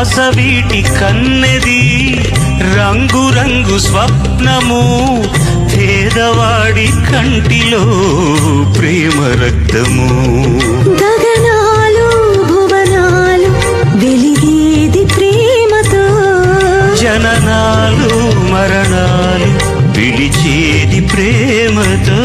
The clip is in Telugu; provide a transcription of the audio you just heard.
ఆశ వీటి కన్నెది రంగురంగు స్వప్నము పేదవాడి కంటిలో ప్రేమ రక్తము గగనాలు భువనాలు వెలిగేది ప్రేమతో. జననాలు మరణాలు పిలిచేది ప్రేమతో.